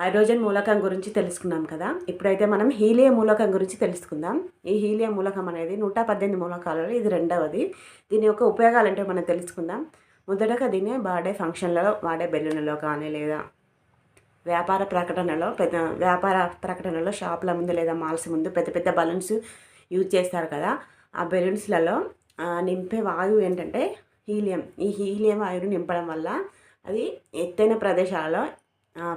Hydrogen మూలకం గురించి తెలుసుకున్నాం కదా. ఇప్పుడైతే మనం హీలియం మూలకం గురించి తెలుసుకుందాం. ఈ హీలియం మూలకం అనేది నూట పద్దెనిమిది మూలకాలలో ఇది రెండవది. దీని యొక్క ఉపయోగాలు ఏంటో మనం తెలుసుకుందాం. మొదటగా దీన్ని వాడే ఫంక్షన్లలో వాడే బెలూన్లలో కానీ లేదా వ్యాపార ప్రకటనలో పెద్ద వ్యాపార ప్రకటనలో షాపుల ముందు లేదా మాల్స్ ముందు పెద్ద పెద్ద బలూన్స్ యూజ్ చేస్తారు కదా. ఆ బెలూన్స్లలో నింపే వాయువు ఏంటంటే హీలియం. ఈ హీలియం వాయువుని నింపడం వల్ల అది ఎత్తైన ప్రదేశాలలో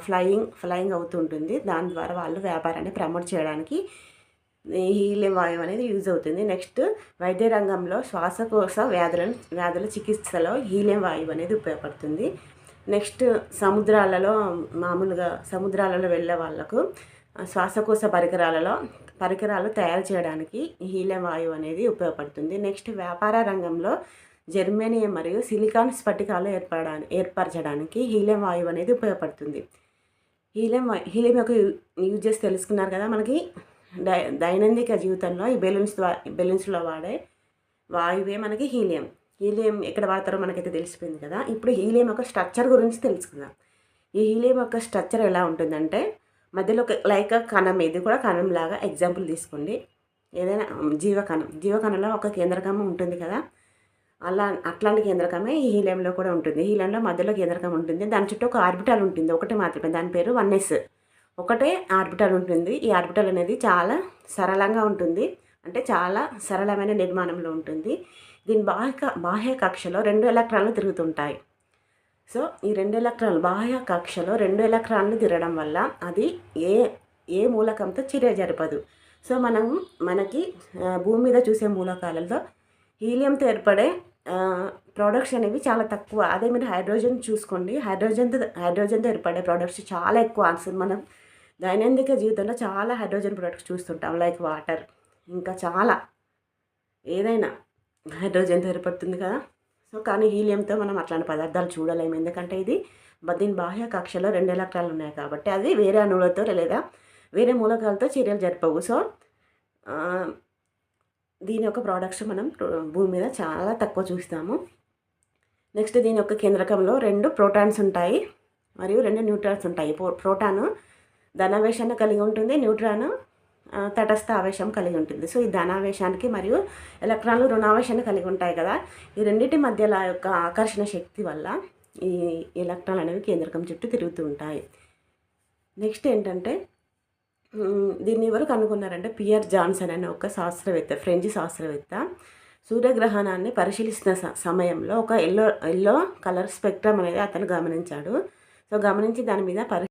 ఫ్లయింగ్ ఫ్లయింగ్ అవుతుంటుంది. దాని ద్వారా వాళ్ళు వ్యాపారాన్ని ప్రమోట్ చేయడానికి ఈ హీలియం వాయువు అనేది యూజ్ అవుతుంది. నెక్స్ట్ వైద్య రంగంలో శ్వాసకోశ వ్యాధులను వ్యాధుల చికిత్సలో హీలియం వాయువు అనేది ఉపయోగపడుతుంది. నెక్స్ట్ సముద్రాలలో మామూలుగా సముద్రాలలో వెళ్ళే వాళ్ళకు శ్వాసకోశ పరికరాలలో పరికరాలు తయారు చేయడానికి హీలియం వాయువు అనేది ఉపయోగపడుతుంది. నెక్స్ట్ వ్యాపార రంగంలో జర్మేనియం మరియు సిలికాన్ స్ఫటికాలు ఏర్పడా ఏర్పరచడానికి హీలియం వాయువు అనేది ఉపయోగపడుతుంది. హీలియం హీలియం యొక్క యూజెస్ తెలుసుకున్నారు కదా మనకి? దైనందిక జీవితంలో ఈ బెలూన్స్ ద్వారా బెలూన్స్లో వాడే వాయువే మనకి హీలియం. హీలియం ఎక్కడ వాడతారో మనకైతే తెలిసిపోయింది కదా. ఇప్పుడు హీలియం యొక్క స్ట్రక్చర్ గురించి తెలుసుకుందాం. ఈ హీలియం యొక్క స్ట్రక్చర్ ఎలా ఉంటుందంటే మధ్యలో ఒక లైక్ కణం ఇది కూడా కణం లాగా ఎగ్జాంపుల్ తీసుకోండి. ఏదైనా జీవకణం. జీవకణంలో ఒక కేంద్రకం ఉంటుంది కదా. అలా అట్లాంటి కేంద్రకమే ఈ హీలియంలో కూడా ఉంటుంది. హీలియంలో మధ్యలో కేంద్రకం ఉంటుంది. దాని చుట్టూ ఒక ఆర్బిటల్ ఉంటుంది. ఒకటి మాత్రమే. దాని పేరు వన్ ఎస్ ఒకటే ఆర్బిటల్ ఉంటుంది. ఈ ఆర్బిటల్ అనేది చాలా సరళంగా ఉంటుంది. అంటే చాలా సరళమైన నిర్మాణంలో ఉంటుంది. దీని బాహ్య బాహ్య కక్షలో రెండు ఎలక్ట్రాన్లు తిరుగుతుంటాయి. సో ఈ రెండు ఎలక్ట్రాన్లు బాహ్య కక్షలో రెండు ఎలక్ట్రాన్లు తిరగడం వల్ల అది ఏ ఏ మూలకంతో చర్య జరపదు. సో మనం మనకి భూమి మీద చూసే మూలకాలలో హీలియంతో ఏర్పడే ప్రోడక్ట్స్ అనేవి చాలా తక్కువ. అదే మీరు హైడ్రోజన్ చూసుకోండి. హైడ్రోజన్తో హైడ్రోజన్తో ఏర్పడే ప్రోడక్ట్స్ చాలా ఎక్కువ అసలు మనం దైనందిక జీవితంలో చాలా హైడ్రోజన్ ప్రొడక్ట్స్ చూస్తుంటాం. లైక్ వాటర్ ఇంకా చాలా. ఏదైనా హైడ్రోజన్తో ఏర్పడుతుంది కదా. సో కానీ హీలియంతో మనం అట్లాంటి పదార్థాలు చూడలేము. ఎందుకంటే ఇది దీని బాహ్య కక్షలో రెండు ఎలక్ట్రాలు ఉన్నాయి కాబట్టి అది వేరే అణువులతో లేదా వేరే మూలకాలతో చర్యలు జరపవు. సో దీని యొక్క ప్రోడక్ట్స్ మనం భూమి మీద చాలా తక్కువ చూస్తాము. నెక్స్ట్ దీని యొక్క కేంద్రకంలో రెండు ప్రోటాన్స్ ఉంటాయి. మరియు రెండు న్యూట్రాన్స్ ఉంటాయి. ప్రోటాను ధనావేశాన్ని కలిగి ఉంటుంది న్యూట్రాన్ తటస్థ ఆవేశం కలిగి ఉంటుంది. సో ఈ ధనావేశానికి మరియు ఎలక్ట్రాన్లు రుణావేశాన్ని కలిగి ఉంటాయి కదా. ఈ రెండింటి మధ్యల యొక్క ఆకర్షణ శక్తి వల్ల ఈ ఎలక్ట్రాన్ అనేవి కేంద్రకం చుట్టూ తిరుగుతూ ఉంటాయి. నెక్స్ట్ ఏంటంటే దీన్ని ఎవరు కనుగొన్నారంటే పియర్ జాన్సన్ అనే ఒక శాస్త్రవేత్త ఫ్రెంచ్ శాస్త్రవేత్త. సూర్యగ్రహణాన్ని పరిశీలిస్తున్న సమయంలో ఒక ఎల్లో ఎల్లో కలర్ స్పెక్ట్రమ్ అనేది అతను గమనించాడు. సో గమనించి దాని మీద పరి